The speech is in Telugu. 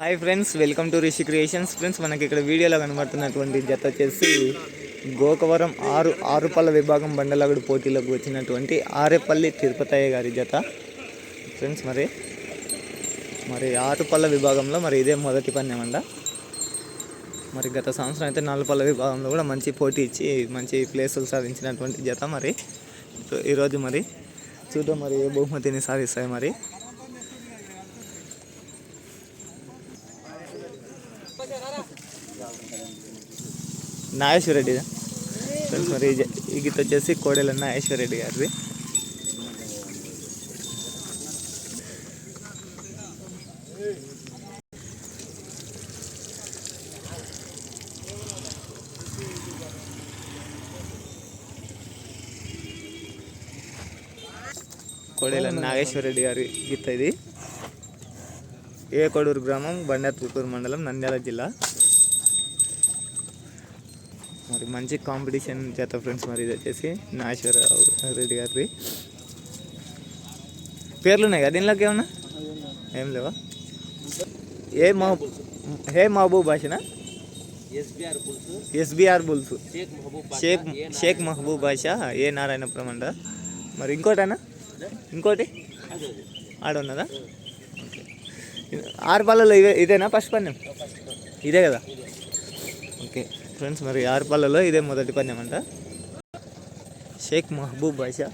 Hi friends welcome to Rishi creations friends మనకి ఇక్కడ వీడియోలో కనబడుతున్నటువంటి జత వచ్చేసి గోకవరం ఆరు ఆరుపల్ల విభాగం బండలాగుడు పోటీలోకి వచ్చినటువంటి ఆరేపల్లి తిరుపతయ్య గారి జత. ఫ్రెండ్స్ మరి మరి ఆరుపల్ల విభాగంలో మరి ఇదే మొదటి పందెం అంట మరి గత సంవత్సరం అయితే నాలుగుపల్ల విభాగంలో కూడా మంచి పోటీ ఇచ్చి మంచి ప్లేసులు సాధించినటువంటి జత మరి. ఈరోజు మరి చూద్దాం మరి ఏ బహుమతిని సాధిస్తాయి మరి. నాగేశ్వరరెడ్డి ఫ్రెండ్స్ మరి ఈ గీత వచ్చేసి కోడెల నాగేశ్వరరెడ్డి గారిది. కోడెల నాగేశ్వరరెడ్డి గారి గీత ఇది. ఏ కొడూరు గ్రామం బండాత్పూర్ మండలం నంద్యాల జిల్లా. మరి మంచి కాంపిటీషన్ చేత ఫ్రెండ్స్ మరి ఇది వచ్చేసి నాగేశ్వరరావు రెడ్డి గారిది. పేర్లు ఉన్నాయి కదా దీనిలోకి ఏమన్నా? ఏం లేవా? ఏ మా హే మహబూబ్ భాషనా ఎస్బీఆర్ బుల్స్. షేక్ షేక్ మహబూబ్ బాషా ఏ నారాయణపురం అంట. మరి ఇంకోటేనా? ఇంకోటి? ఆడ ఉన్నదా. ఆరు పళ్ళలో ఇదే ఇదేనా ఫస్ట్ పందెం? ఇదే కదా? ఓకే ఫ్రెండ్స్ మరి ఆరు పళ్ళలో ఇదే మొదటి పందెం అంట. షేక్ మహబూబ్ బాషా.